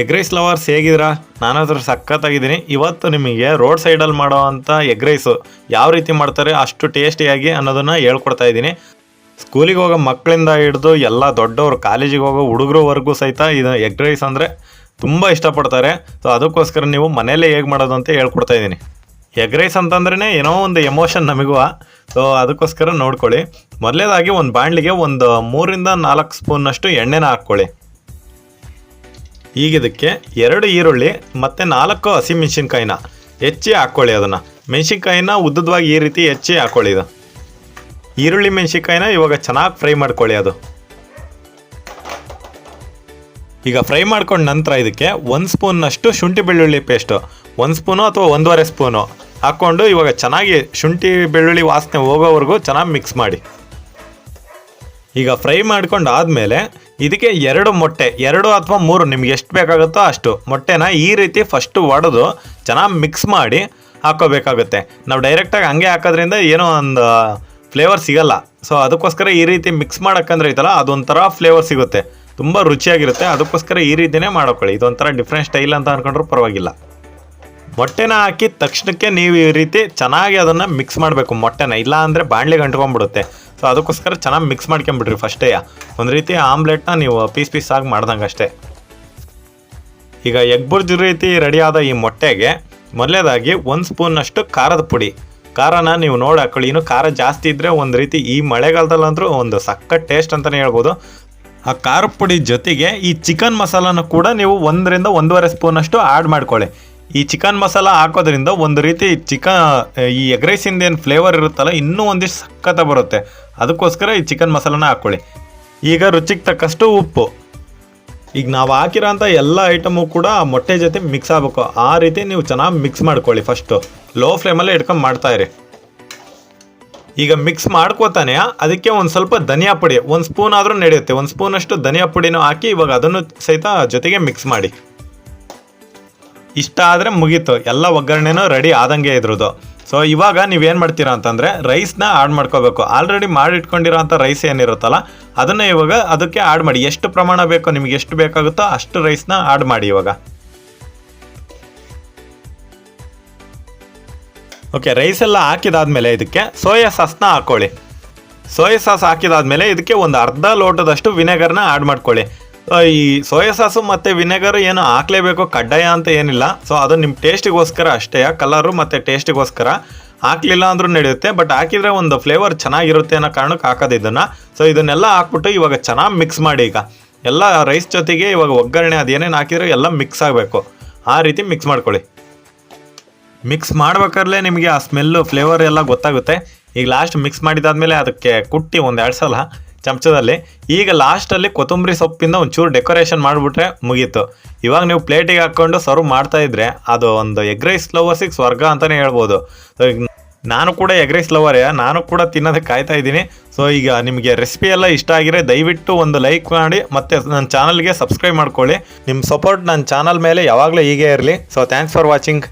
Egg rice lovers ಹೇಗಿದ್ದೀರಾ? ನಾನು ಅದ್ರ ಸಖತ್ತಾಗಿದ್ದೀನಿ. ಇವತ್ತು ನಿಮಗೆ ರೋಡ್ ಸೈಡಲ್ಲಿ ಮಾಡೋ ಅಂಥ ಎಗ್ ರೈಸು ಯಾವ ರೀತಿ ಮಾಡ್ತಾರೆ, ಅಷ್ಟು ಟೇಸ್ಟಿಯಾಗಿ ಅನ್ನೋದನ್ನು ಹೇಳ್ಕೊಡ್ತಾ ಇದ್ದೀನಿ. ಸ್ಕೂಲಿಗೆ ಹೋಗೋ ಮಕ್ಕಳಿಂದ ಹಿಡಿದು ಎಲ್ಲ ದೊಡ್ಡವರು, ಕಾಲೇಜಿಗೆ ಹೋಗೋ ಹುಡುಗರವರೆಗೂ ಸಹಿತ ಇದು ಎಗ್ ರೈಸ್ ಅಂದರೆ ತುಂಬ ಇಷ್ಟಪಡ್ತಾರೆ. ಸೊ ಅದಕ್ಕೋಸ್ಕರ ನೀವು ಮನೆಯಲ್ಲೇ ಹೇಗೆ ಮಾಡೋದು ಅಂತ ಹೇಳ್ಕೊಡ್ತಾ ಇದ್ದೀನಿ. ಎಗ್ ರೈಸ್ ಅಂತಂದ್ರೇ ಏನೋ ಒಂದು ಎಮೋಷನ್ ನಮಗೂ. ಸೊ ಅದಕ್ಕೋಸ್ಕರ ನೋಡ್ಕೊಳ್ಳಿ. ಮೊದಲೇದಾಗಿ ಒಂದು ಬಾಣಲಿಗೆ ಒಂದು ಮೂರಿಂದ ನಾಲ್ಕು ಸ್ಪೂನ್ನಷ್ಟು ಎಣ್ಣೆನ ಹಾಕ್ಕೊಳ್ಳಿ. ಈಗ ಇದಕ್ಕೆ ಎರಡು ಈರುಳ್ಳಿ, ಮತ್ತು ನಾಲ್ಕು ಹಸಿಮೆಣ್ಸಿನ್ಕಾಯಿನ ಹೆಚ್ಚಿ ಹಾಕ್ಕೊಳ್ಳಿ ಅದನ್ನು. ಮೆಣಸಿನ್ಕಾಯಿನ ಉದ್ದದವಾಗಿ ಈ ರೀತಿ ಹೆಚ್ಚಿ ಹಾಕ್ಕೊಳ್ಳಿ ಇದು ಈರುಳ್ಳಿ ಮೆಣಸಿನ್ಕಾಯಿನ ಇವಾಗ ಚೆನ್ನಾಗಿ ಫ್ರೈ ಮಾಡ್ಕೊಳ್ಳಿ ಅದು. ಈಗ ಫ್ರೈ ಮಾಡ್ಕೊಂಡ ನಂತರ ಇದಕ್ಕೆ ಒಂದು ಸ್ಪೂನ್ನಷ್ಟು ಶುಂಠಿ ಬೆಳ್ಳುಳ್ಳಿ ಪೇಸ್ಟು ಒಂದು ಸ್ಪೂನು ಅಥವಾ ಒಂದೂವರೆ ಸ್ಪೂನು ಹಾಕ್ಕೊಂಡು ಇವಾಗ ಚೆನ್ನಾಗಿ ಶುಂಠಿ ಬೆಳ್ಳುಳ್ಳಿ ವಾಸನೆ ಹೋಗೋವರೆಗೂ ಚೆನ್ನಾಗಿ ಮಿಕ್ಸ್ ಮಾಡಿ. ಈಗ ಫ್ರೈ ಮಾಡ್ಕೊಂಡು ಆದಮೇಲೆ ಇದಕ್ಕೆ ಎರಡು ಮೊಟ್ಟೆ, ಎರಡು ಅಥವಾ ಮೂರು, ನಿಮ್ಗೆ ಎಷ್ಟು ಬೇಕಾಗುತ್ತೋ ಅಷ್ಟು. ಮೊಟ್ಟೆನ ಈ ರೀತಿ ಫಸ್ಟು ಒಡೆದು ಚೆನ್ನಾಗಿ ಮಿಕ್ಸ್ ಮಾಡಿ ಹಾಕೋಬೇಕಾಗುತ್ತೆ. ನಾವು ಡೈರೆಕ್ಟಾಗಿ ಹಂಗೆ ಹಾಕೋದ್ರಿಂದ ಏನೋ ಒಂದು ಫ್ಲೇವರ್ ಸಿಗಲ್ಲ. ಸೊ ಅದಕ್ಕೋಸ್ಕರ ಈ ರೀತಿ ಮಿಕ್ಸ್ ಮಾಡೋಕ್ಕಂದ್ರೆ ಐತಲ್ಲ, ಅದೊಂಥರ ಫ್ಲೇವರ್ ಸಿಗುತ್ತೆ. ತುಂಬ ರುಚಿಯಾಗಿರುತ್ತೆ, ಅದಕ್ಕೋಸ್ಕರ ಈ ರೀತಿಯೇ ಮಾಡ್ಕೊಳ್ಳಿ. ಇದೊಂಥರ ಡಿಫ್ರೆಂಟ್ ಸ್ಟೈಲ್ ಅಂತ ಅಂದ್ಕೊಂಡ್ರೂ ಪರವಾಗಿಲ್ಲ. ಮೊಟ್ಟೆನ ಹಾಕಿ ತಕ್ಷಣಕ್ಕೆ ನೀವು ಈ ರೀತಿ ಚೆನ್ನಾಗಿ ಅದನ್ನು ಮಿಕ್ಸ್ ಮಾಡಬೇಕು. ಮೊಟ್ಟೆನ ಇಲ್ಲ ಅಂದರೆ ಬಾಣಲಿಗೆ ಅಂಟ್ಕೊಂಡ್ಬಿಡುತ್ತೆ. ಸೊ ಅದಕ್ಕೋಸ್ಕರ ಚೆನ್ನಾಗಿ ಮಿಕ್ಸ್ ಮಾಡ್ಕೊಂಬಿಡ್ರಿ ಫಸ್ಟೇ ಒಂದು ರೀತಿ ಆಮ್ಲೆಟ್ನ ನೀವು ಪೀಸ್ ಪೀಸ್ ಆಗಿ ಮಾಡ್ದಂಗೆ ಅಷ್ಟೇ ಈಗ ಎಗ್ ಬುರ್ಜ್ ರೀತಿ ರೆಡಿಯಾದ ಈ ಮೊಟ್ಟೆಗೆ ಮೊದಲೇದಾಗಿ ಒಂದು ಸ್ಪೂನಷ್ಟು ಖಾರದ ಪುಡಿ. ಖಾರನ ನೀವು ನೋಡಿ ಹಾಕೊಳ್ಳಿ. ಇನ್ನು ಖಾರ ಜಾಸ್ತಿ ಇದ್ದರೆ ಒಂದು ರೀತಿ ಈ ಮಳೆಗಾಲದಲ್ಲಂದ್ರೂ ಒಂದು ಸಕ್ಕತ್ ಟೇಸ್ಟ್ ಅಂತಲೇ ಹೇಳ್ಬೋದು. ಆ ಖಾರ ಪುಡಿ ಜೊತೆಗೆ ಈ ಚಿಕನ್ ಮಸಾಲಾನ ಕೂಡ ನೀವು ಒಂದರಿಂದ ಒಂದೂವರೆ ಸ್ಪೂನಷ್ಟು ಆ್ಯಡ್ ಮಾಡ್ಕೊಳ್ಳಿ. ಈ ಚಿಕನ್ ಮಸಾಲ ಹಾಕೋದ್ರಿಂದ ಒಂದು ರೀತಿ ಚಿಕ ಈ ಎಗ್ ರೈಸಿಂದ ಏನು ಫ್ಲೇವರ್ ಇರುತ್ತಲ್ಲ, ಇನ್ನೂ ಒಂದಿಷ್ಟು ಸಖತ್ತ ಬರುತ್ತೆ. ಅದಕ್ಕೋಸ್ಕರ ಈ ಚಿಕನ್ ಮಸಾಲನ ಹಾಕ್ಕೊಳ್ಳಿ ಈಗ ರುಚಿಗೆ ತಕ್ಕಷ್ಟು ಉಪ್ಪು. ಈಗ ನಾವು ಹಾಕಿರೋಂಥ ಎಲ್ಲ ಐಟಮು ಕೂಡ ಮೊಟ್ಟೆ ಜೊತೆ ಮಿಕ್ಸ್ ಆಗಬೇಕು. ಆ ರೀತಿ ನೀವು ಚೆನ್ನಾಗಿ ಮಿಕ್ಸ್ ಮಾಡ್ಕೊಳ್ಳಿ ಫಸ್ಟು ಲೋ ಫ್ಲೇಮಲ್ಲೇ ಇಟ್ಕೊಂಡು ಮಾಡ್ತಾ ಇರಿ. ಈಗ ಮಿಕ್ಸ್ ಮಾಡ್ಕೋತಾನೆ, ಅದಕ್ಕೆ ಒಂದು ಸ್ವಲ್ಪ ಧನಿಯಾ ಪುಡಿ, ಒಂದು ಸ್ಪೂನ್ ಆದರೂ ನಡೆಯುತ್ತೆ. ಒಂದು ಸ್ಪೂನಷ್ಟು ಧನಿಯಾ ಪುಡಿನೂ ಹಾಕಿ ಇವಾಗ ಅದನ್ನು ಸಹಿತ ಜೊತೆಗೆ ಮಿಕ್ಸ್ ಮಾಡಿ. ಇಷ್ಟ ಆದರೆ ಮುಗೀತು. ಎಲ್ಲ ಒಗ್ಗರಣೆನೂ ರೆಡಿ ಆದಂಗೆ ಇದ್ರದ್ದು. ಸೊ ಇವಾಗ ನೀವೇನು ಮಾಡ್ತೀರಾ ಅಂತಂದರೆ ರೈಸ್ನ ಆ್ಯಡ್ ಮಾಡ್ಕೋಬೇಕು. ಆಲ್ರೆಡಿ ಮಾಡಿಟ್ಕೊಂಡಿರೋ ಅಂಥ ರೈಸ್ ಏನಿರುತ್ತಲ್ಲ, ಅದನ್ನು ಇವಾಗ ಅದಕ್ಕೆ ಆ್ಯಡ್ ಮಾಡಿ. ಎಷ್ಟು ಪ್ರಮಾಣ ಬೇಕೋ, ನಿಮಗೆ ಎಷ್ಟು ಬೇಕಾಗುತ್ತೋ ಅಷ್ಟು ರೈಸ್ನ ಆ್ಯಡ್ ಮಾಡಿ ಇವಾಗ. ಓಕೆ ರೈಸ್ ಎಲ್ಲ ಹಾಕಿದಾದ್ಮೇಲೆ ಇದಕ್ಕೆ ಸೋಯಾ ಸಾಸ್ನ ಹಾಕ್ಕೊಳ್ಳಿ ಸೋಯಾ ಸಾಸ್ ಹಾಕಿದಾದ್ಮೇಲೆ ಇದಕ್ಕೆ ಒಂದು ಅರ್ಧ ಲೋಟದಷ್ಟು ವಿನೆಗರ್ನ ಆ್ಯಡ್ ಮಾಡ್ಕೊಳ್ಳಿ. ಈ ಸೋಯಾ ಸಾಸು ಮತ್ತು ವಿನೆಗರ್ ಏನು ಹಾಕ್ಲೇಬೇಕು? ಕಡ್ಡಾಯ ಅಂತ ಏನಿಲ್ಲ. ಸೊ ಅದು ನಿಮ್ಮ ಟೇಸ್ಟಿಗೋಸ್ಕರ ಅಷ್ಟೇ. ಕಲರು ಮತ್ತು ಟೇಸ್ಟಿಗೋಸ್ಕರ ಹಾಕ್ಲಿಲ್ಲ ಅಂದ್ರೂ ನಡೆಯುತ್ತೆ. ಬಟ್ ಹಾಕಿದರೆ ಒಂದು ಫ್ಲೇವರ್ ಚೆನ್ನಾಗಿರುತ್ತೆ ಅನ್ನೋ ಕಾರಣಕ್ಕೆ ಹಾಕೋದು ಇದನ್ನು. ಸೊ ಇದನ್ನೆಲ್ಲ ಹಾಕ್ಬಿಟ್ಟು ಇವಾಗ ಚೆನ್ನಾಗಿ ಮಿಕ್ಸ್ ಮಾಡಿ ಈಗ. ಎಲ್ಲ ರೈಸ್ ಜೊತೆಗೆ ಇವಾಗ ಒಗ್ಗರಣೆ ಅದೇನೇನು ಹಾಕಿದ್ರೆ ಎಲ್ಲ ಮಿಕ್ಸ್ ಆಗಬೇಕು. ಆ ರೀತಿ ಮಿಕ್ಸ್ ಮಾಡ್ಕೊಳ್ಳಿ. ಮಿಕ್ಸ್ ಮಾಡ್ಬೇಕಾದ್ರೆ ನಿಮಗೆ ಆ ಸ್ಮೆಲ್ಲು ಫ್ಲೇವರ್ ಎಲ್ಲ ಗೊತ್ತಾಗುತ್ತೆ. ಈಗ ಲಾಸ್ಟ್ ಮಿಕ್ಸ್ ಮಾಡಿದಾದ್ಮೇಲೆ ಅದಕ್ಕೆ ಕುಟ್ಟಿ ಒಂದು ಎರಡು ಸಲ ಚಮಚದಲ್ಲಿ. ಈಗ ಲಾಸ್ಟಲ್ಲಿ ಕೊತ್ತಂಬರಿ ಸೊಪ್ಪಿಂದ ಒಂಚೂರು ಡೆಕೋರೇಷನ್ ಮಾಡಿಬಿಟ್ರೆ ಮುಗೀತು. ಇವಾಗ ನೀವು ಪ್ಲೇಟಿಗೆ ಹಾಕ್ಕೊಂಡು ಸರ್ವ್ ಮಾಡ್ತಾ ಇದ್ರೆ ಅದು ಒಂದು ಎಗ್ ರೈಸ್ ಲವರ್ಸಿಗೆ ಸ್ವರ್ಗ ಅಂತಲೇ ಹೇಳ್ಬೋದು. ಸೊ ನಾನು ಕೂಡ ಎಗ್ ರೈಸ್ ಲವರೇ ನಾನು ಕೂಡ ತಿನ್ನೋದಕ್ಕೆ ಕಾಯ್ತಾ ಇದ್ದೀನಿ. ಸೊ ಈಗ ನಿಮಗೆ ರೆಸಿಪಿ ಎಲ್ಲ ಇಷ್ಟ ಆಗಿದ್ರೆ ದಯವಿಟ್ಟು ಒಂದು ಲೈಕ್ ಮಾಡಿ ಮತ್ತು ನನ್ನ ಚಾನಲ್ಗೆ ಸಬ್ಸ್ಕ್ರೈಬ್ ಮಾಡ್ಕೊಳ್ಳಿ. ನಿಮ್ಮ ಸಪೋರ್ಟ್ ನನ್ನ ಚಾನಲ್ ಮೇಲೆ ಯಾವಾಗಲೂ ಹೀಗೆ ಇರಲಿ. So thanks for watching